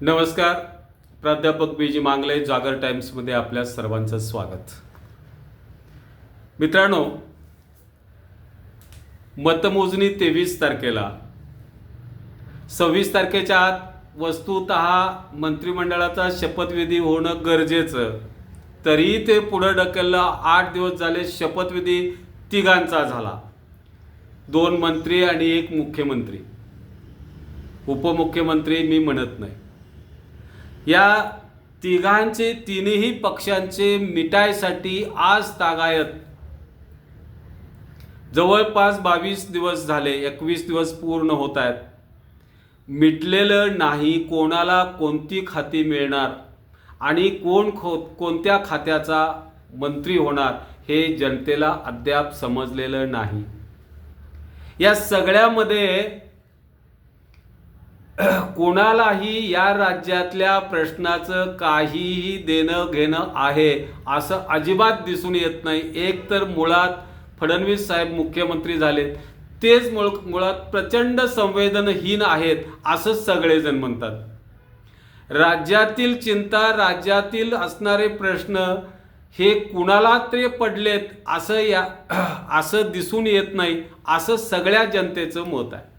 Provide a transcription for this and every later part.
नमस्कार. प्राध्यापक बी जी मांगले जागर टाइम्समध्ये आपल्या सर्वांचं स्वागत. मित्रांनो मतमोजणी तेवीस तारखेला. सव्वीस तारखेच्या आत वस्तुत मंत्रिमंडळाचा शपथविधी होणं गरजेचं. तरीही ते पुढं ढकललं आठ दिवस झाले शपथविधी तिघांचा झाला. दोन मंत्री आणि एक मुख्यमंत्री. उपमुख्यमंत्री मी म्हणत नाही. या तिघांचे तिन्ही पक्षांचे मिटायसाठी आज तागायत. जवळपास बावीस दिवस झाले एकवीस दिवस पूर्ण होत आहेत. मिटलेलं नाही कोणाला कोणती खाती मिळणार आणि कोण खो कोणत्या खात्याचा मंत्री होणार हे जनतेला अद्याप समजलेलं नाही. या सगळ्यामध्ये कोणालाही या राज्यातल्या प्रश्नाचं काहीही देणं घेणं आहे असं अजिबात दिसून येत नाही. एक तर मुळात फडणवीस साहेब मुख्यमंत्री झालेत. तेच मुळ मुळात प्रचंड संवेदनहीन आहेत असं सगळेजण म्हणतात. राज्यातील चिंता राज्यातील असणारे प्रश्न हे कुणाला तरी पडलेत असं या असं दिसून येत नाही असं सगळ्या जनतेचं मत आहे.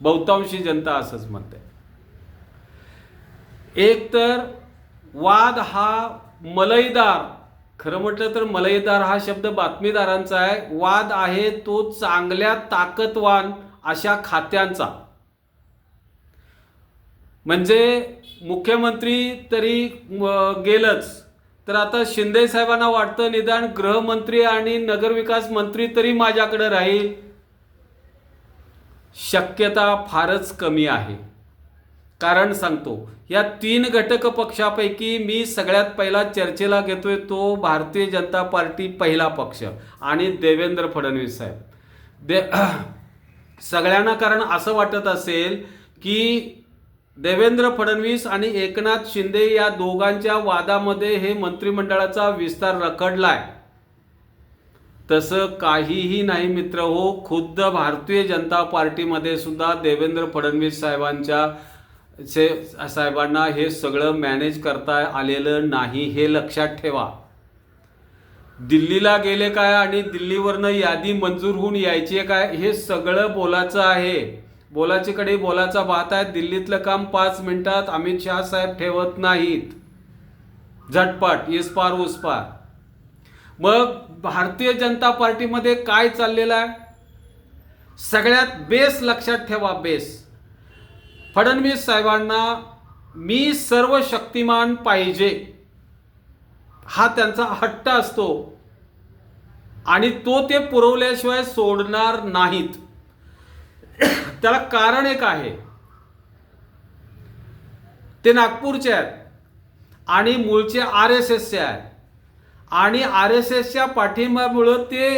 बहुतांशी जनता असंच म्हणते. एक तर वाद हा मलईदार खरं म्हटलं तर मलईदार हा शब्द बातमीदारांचा आहे. वाद आहे तो चांगल्या ताकदवान अशा खात्यांचा. म्हणजे मुख्यमंत्री तरी गेलंच. तर आता शिंदे साहेबांना वाटतं निदान गृहमंत्री आणि नगरविकास मंत्री तरी माझ्याकडे राहील. शक्यता फारच कमी आहे. कारण सांगतो या तीन घटक पक्षापैकी मी सगळ्यात पहिला चर्चेला घेतोय तो भारतीय जनता पार्टी पहिला पक्ष आणि देवेंद्र फडणवीस साहेब. दे सगळ्यांना कारण असं वाटत असेल की देवेंद्र फडणवीस आणि एकनाथ शिंदे या दोघांच्या वादामध्ये हे मंत्रिमंडळाचा विस्तार रखडलाय. तसं काहीही नाही मित्र हो खुद्द भारतीय जनता पार्टीमध्ये सुद्धा देवेंद्र फडणवीस साहेबांच्या से साहेबांना हे सगळं मॅनेज करता आलेलं नाही हे लक्षात ठेवा. दिल्लीला गेले काय आणि दिल्लीवरनं यादी मंजूर होऊन यायची आहे काय हे सगळं बोलाचं आहे. बोलाचीकडे बोलाचा भात आहे दिल्लीतलं काम पाच मिनिटात अमित शहा साहेब ठेवत नाहीत. झटपट इस पार उस पार मग भारतीय जनता पार्टीमध्ये काय चाललेलं आहे? सगळ्यात बेस लक्षात ठेवा बेस. फडणवीस साहेबांना मी सर्व शक्तिमान पाहिजे. हा त्यांचा हट्ट असतो. आणि तो ते पुरवल्याशिवाय सोडणार नाहीत. त्याला कारण एक आहे. ते नागपूरचे आहेत. आणि मूळचे आर एस एसचे आहेत. आणि आर एस एसच्या पाठिंब्यामुळं ते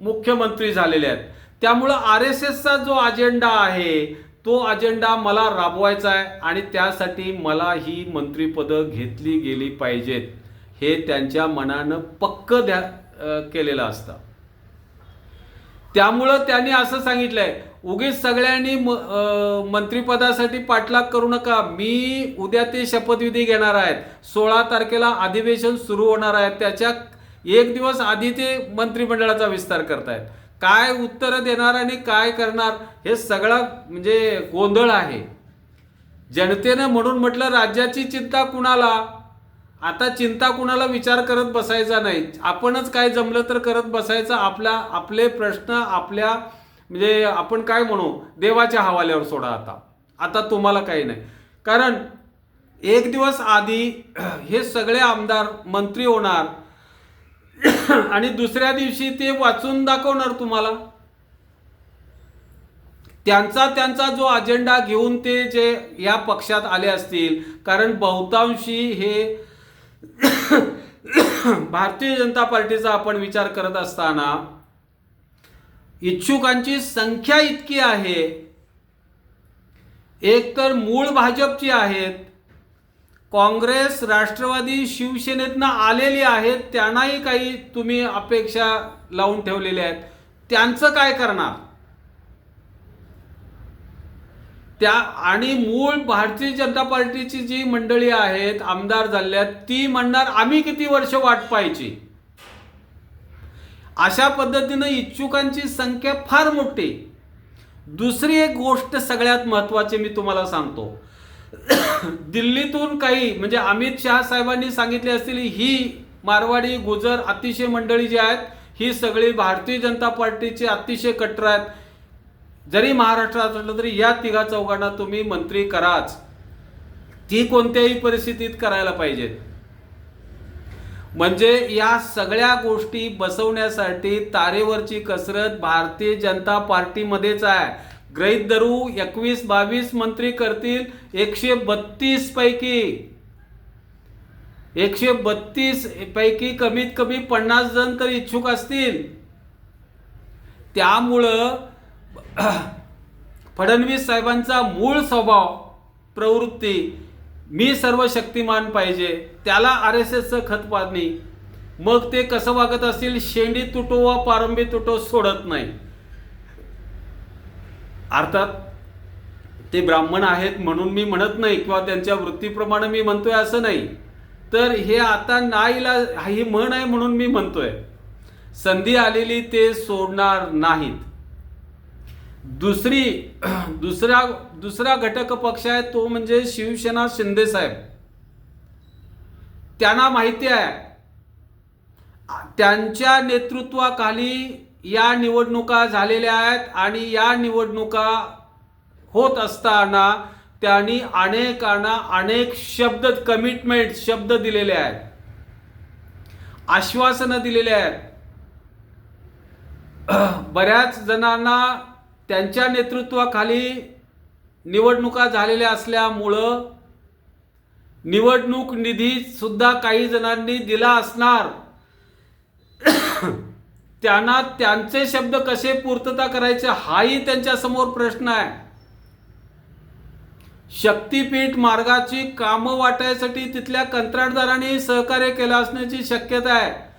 मुख्यमंत्री झालेले आहेत. त्यामुळं आर एस एसचा जो अजेंडा आहे तो अजेंडा मला राबवायचा आहे आणि त्यासाठी मला ही मंत्रिपदं घेतली गेली पाहिजेत. हे त्यांच्या मनानं पक्क द्या केलेलं असतं. त्यामुळं त्यांनी असं सांगितलंय उगीच सगळ्यांनी म- मंत्रिपदासाठी पाठलाग करू नका. मी उद्या ते शपथविधी घेणार आहेत. सोळा तारखेला अधिवेशन सुरू होणार आहे. त्याच्या एक दिवस आधी ते मंत्रिमंडळाचा विस्तार करतायत. काय उत्तर देणार आणि काय करणार हे सगळा म्हणजे गोंधळ आहे. जनतेनं म्हणून म्हटलं राज्याची चिंता कुणाला? आता चिंता कुणाला विचार करत बसायचा नाही. आपणच काय जमलं तर करत बसायचं. आपल्या आपले प्रश्न आपल्या म्हणजे आपण काय म्हणू देवाच्या हवाल्यावर सोडा आता. आता तुम्हाला काही नाही. कारण एक दिवस आधी हे सगळे आमदार मंत्री होणार आणि दुसऱ्या दिवशी ते वाचून दाखवणार तुम्हाला. त्यांचा त्यांचा जो अजेंडा घेऊन ते जे या पक्षात आले असतील कारण बहुतांशी हे भारतीय जनता पार्टीचा आपण विचार करत असताना इच्छुकांची संख्या इतकी आहे एक तर मूळ भाजपची आहेत काँग्रेस राष्ट्रवादी शिवसेनेतनं आलेली आहेत त्यांनाही काही तुम्ही अपेक्षा लावून ठेवलेल्या आहेत. त्यांचं काय करणार? त्या आणि मूळ भारतीय जनता पार्टीची जी मंडळी आहेत आमदार झाल्यात ती म्हणणार आम्ही किती वर्ष वाट पाहायची? अशा पद्धतीनं इच्छुकांची संख्या फार मोठी. दुसरी एक गोष्ट सगळ्यात महत्वाची मी तुम्हाला सांगतो. दिल्लीतून काही म्हणजे अमित शहा साहेबांनी सांगितले असतील ही मारवाडी गुजर अतिशय मंडळी जी आहेत ही सगळी भारतीय जनता पार्टीचे अतिशय कट्टर आहेत. जरी महाराष्ट्रात असलं तरी या तिघा चौघांना तुम्ही मंत्री कराच. ती कोणत्याही परिस्थितीत करायला पाहिजेत. म्हणजे या सगळ्या गोष्टी बसवण्यासाठी तारेवरची कसरत भारतीय जनता पार्टीमध्येच आहे. ग्रहित धरू एकवीस बावीस मंत्री करतील एकशे बत्तीस पैकी. एकशे बत्तीस पैकी कमीत कमी पन्नास जण तर इच्छुक असतील. त्यामुळं फडणवीस साहेबांचा मूळ स्वभाव प्रवृत्ती मी सर्व शक्तिमान पाहिजे. त्याला आर एस एसचं खत पाडणी मग ते कसं वागत असतील? शेंडी तुटो वा पारंबी तुटो सोडत नाही. अर्थात ते ब्राह्मण आहेत म्हणून मी म्हणत नाही किंवा त्यांच्या वृत्तीप्रमाणे मी म्हणतोय असं नाही. तर हे आता नाईला ही म्हण आहे म्हणून मी म्हणतोय. संधी आलेली ते सोडणार नाहीत. दुसरी दुसरा दुसरा घटक पक्ष आहे तो म्हणजे शिवसेना शिंदे साहेब. त्यांना माहिती आहे त्यांच्या नेतृत्वाखाली या निवडणुका झालेल्या आहेत आणि या निवडणुका होत असताना त्यांनी अनेकांना अनेक शब्द कमिटमेंट शब्द दिलेले आहेत. आश्वासनं दिलेले आहेत. बऱ्याच जणांना त्यांच्या नेतृत्वाखाली निवडणुका झालेल्या असल्यामुळं निवडणूक निधी सुद्धा काही जणांनी दिला असणार. त्यांना त्यांचे शब्द कसे पूर्तता करायचे हाही त्यांच्यासमोर प्रश्न आहे. शक्तीपीठ मार्गाची कामं वाटायसाठी तिथल्या कंत्राटदारांनी सहकार्य केलं असण्याची शक्यता आहे.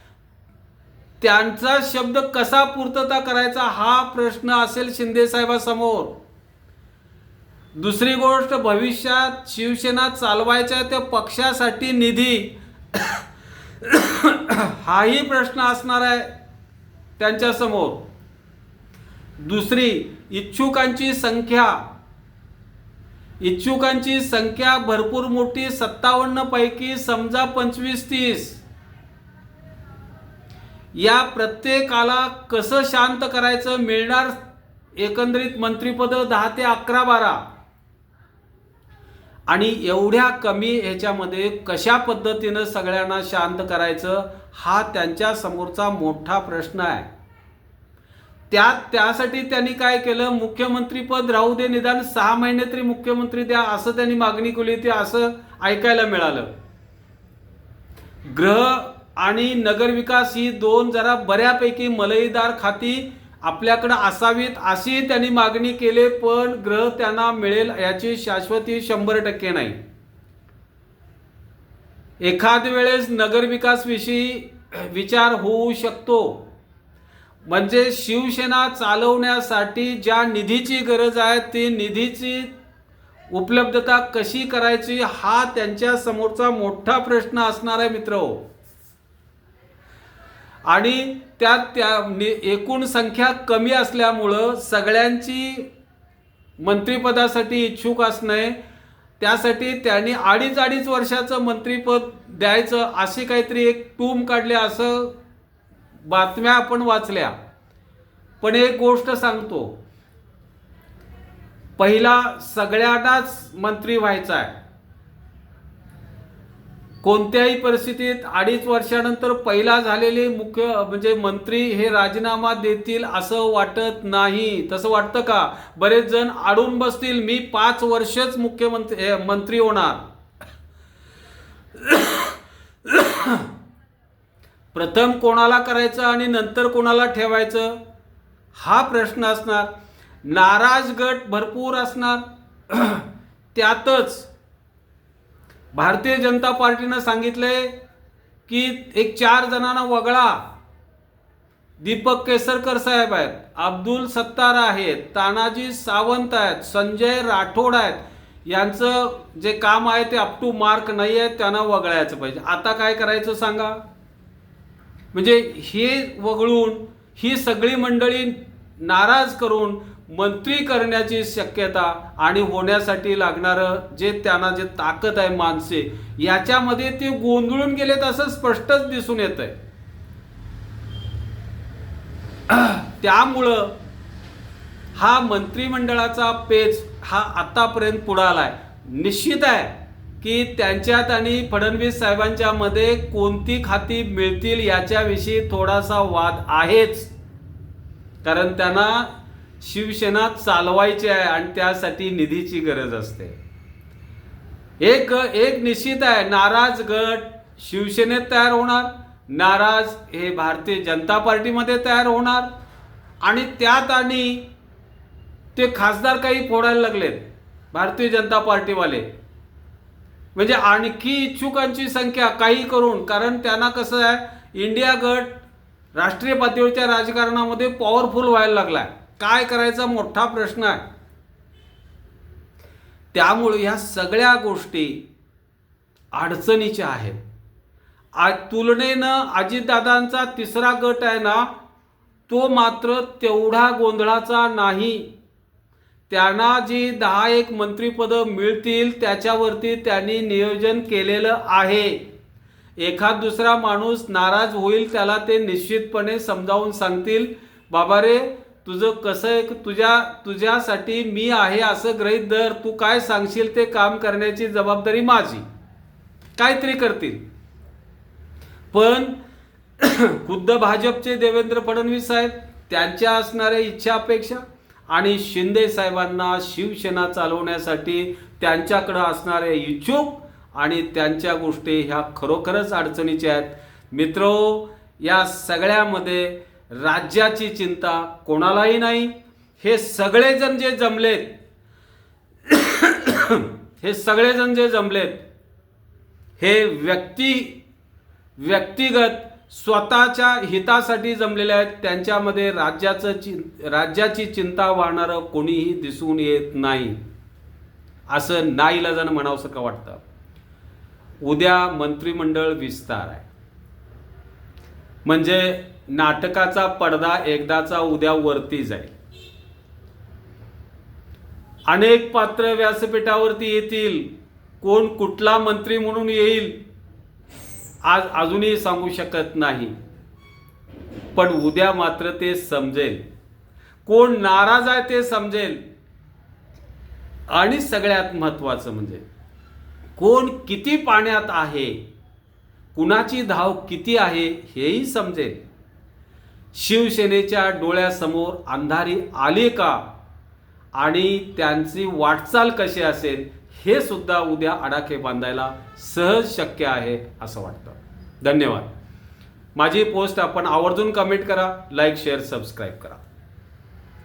त्यांचा शब्द कसा पूर्तता करायचा हा प्रश्न असेल शिंदेसाहेबासमोर दुसरी गोष्ट भविष्यात शिवसेना चालवायच्या त्या पक्षासाठी निधी हाही प्रश्न असणार आहे त्यांच्यासमोर. दुसरी इच्छुकांची संख्या. इच्छुकांची संख्या भरपूर मोठी सत्तावन्न पैकी समजा पंचवीस तीस. या प्रत्येकाला कसं शांत करायचं मिळणार एकंदरीत मंत्रीपद दहा ते अकरा बारा? आणि एवढ्या कमी ह्याच्यामध्ये कशा पद्धतीनं सगळ्यांना शांत करायचं हा त्यांच्या समोरचा मोठा प्रश्न आहे. त्यात त्यासाठी त्यांनी काय केलं? मुख्यमंत्रीपद राहू दे निदान सहा महिने तरी मुख्यमंत्री द्या असं त्यांनी मागणी केली होती असं ऐकायला मिळालं. ग्रह आणि नगरविकास ही दोन जरा बऱ्यापैकी मलईदार खाती आपल्याकडं असावीत अशी त्यांनी मागणी केली पण ग्रह त्यांना मिळेल याची शाश्वती शंभर टक्के नाही. एखाद वेळेस नगरविकासविषयी विचार होऊ शकतो. म्हणजे शिवसेना चालवण्यासाठी ज्या निधीची गरज आहे ती निधीची उपलब्धता कशी करायची हा त्यांच्या समोरचा मोठा प्रश्न असणार आहे मित्र हो. आणि त्यात त्या नि- एकूण संख्या कमी असल्यामुळं सगळ्यांची मंत्रिपदासाठी इच्छुक असणे त्यासाठी त्यांनी अडीच अडीच वर्षाचं मंत्रिपद द्यायचं अशी काहीतरी एक टूम काढली असं बातम्या आपण वाचल्या. पण एक गोष्ट सांगतो. पहिला सगळ्यांनाच मंत्री व्हायचा आहे. कोणत्याही परिस्थितीत अडीच वर्षानंतर पहिला झालेले मुख्य म्हणजे मंत्री हे राजीनामा देतील असं वाटत नाही. तसं वाटतं का? बरेच जण अडून बसतील. मी पाच वर्षच मुख्यमंत्री मंत्री होणार. प्रथम कोणाला करायचं आणि नंतर कोणाला ठेवायचं? हा प्रश्न असणार. नाराज गट भरपूर असणार. त्यातच भारतीय जनता पार्टीनं सांगितलंय की एक चार जणांना वगळा. दीपक केसरकर साहेब आहेत अब्दुल सत्तार आहेत तानाजी सावंत आहेत संजय राठोड आहेत. यांचं जे काम आहे ते अप टू मार्क नाही आहे त्यांना वगळायचं पाहिजे. आता काय करायचं सांगा? म्हणजे हे वगळून ही सगळी मंडळी नाराज करून मंत्री करण्याची शक्यता आणि होण्यासाठी लागणारं जे त्यांना जे ताकद आहे माणसे याच्यामध्ये ते गोंधळून गेलेत असं स्पष्टच दिसून येत आहे त्यामुळं हा मंत्रिमंडळाचा पेच हा आतापर्यंत पुढे आलाय. निश्चित आहे की त्यांच्यात आणि फडणवीस साहेबांच्या मध्ये कोणती खाती मिळतील याच्याविषयी थोडासा वाद आहेच. कारण त्यांना शिवसेना चालवायची आहे आणि त्यासाठी निधीची गरज असते. एक एक निश्चित आहे नाराज गट शिवसेनेत तयार होणार नाराज हे भारतीय जनता पार्टीमध्ये तयार होणार आणि त्यात आणि ते खासदार काही फोडायला लागलेत भारतीय जनता पार्टीवाले. म्हणजे आणखी इच्छुकांची संख्या काही करून कारण त्यांना कसं आहे इंडिया गट राष्ट्रीय पातळीच्या राजकारणामध्ये पॉवरफुल व्हायला लागला आहे काय करायचा मोठा प्रश्न आहे. त्यामुळे ह्या सगळ्या गोष्टी अडचणीच्या आहेत. आज तुलनेनं अजितदादांचा तिसरा गट आहे ना तो मात्र तेवढा गोंधळाचा नाही. त्यांना जी दहा एक मंत्रिपदं मिळतील त्याच्यावरती त्यांनी नियोजन केलेलं आहे. एखाद दुसरा माणूस नाराज होईल त्याला ते निश्चितपणे समजावून सांगतील. बाबा रे तुझं कसं आहे तुझ्या तुझ्यासाठी मी आहे असं गृहित धर तू काय सांगशील ते काम करण्याची जबाबदारी माझी. काहीतरी करतील. पण खुद्द भाजपचे देवेंद्र फडणवीस साहेब त्यांच्या असणाऱ्या इच्छा अपेक्षा आणि शिंदे साहेबांना शिवसेना चालवण्यासाठी त्यांच्याकडं असणारे इच्छुक आणि त्यांच्या गोष्टी ह्या खरोखरच अडचणीच्या आहेत. मित्रो या सगळ्यामध्ये राज्याची चिंता कोणालाही नाही. हे सगळेजण जे जमलेत हे सगळेजण जे जमलेत हे व्यक्ती व्यक्तिगत स्वतःच्या हितासाठी जमलेले आहेत. त्यांच्यामध्ये राज्याचं चि राज्याची चिंता वाहणारं कोणीही दिसून येत नाही. असं नाईलजण म्हणावंसं का वाटतं? उद्या मंत्रिमंडळ विस्तार आहे. म्हणजे नाटकाचा पडदा एकदाचा उद्या वरती जाईल. अनेक पात्र व्यासपीठावरती येतील. कोण कुठला मंत्री म्हणून येईल आज अजूनही सांगू शकत नाही. पण उद्या मात्र ते समजेल. कोण नाराज आहे ते समजेल. आणि सगळ्यात महत्वाचं म्हणजे कोण किती पाण्यात आहे कुणाची धाव किती आहे हेही समजेल. शिवसेनेच्या डोळ्यासमोर अंधारी आली का? आणि त्यांची वाटचाल कशी असेल? हे सुद्धा उद्या आडाखे बांधायला सहज शक्य आहे असं वाटतं. धन्यवाद. माझी पोस्ट आपण आवर्जून कमेंट करा लाईक शेअर सबस्क्राईब करा.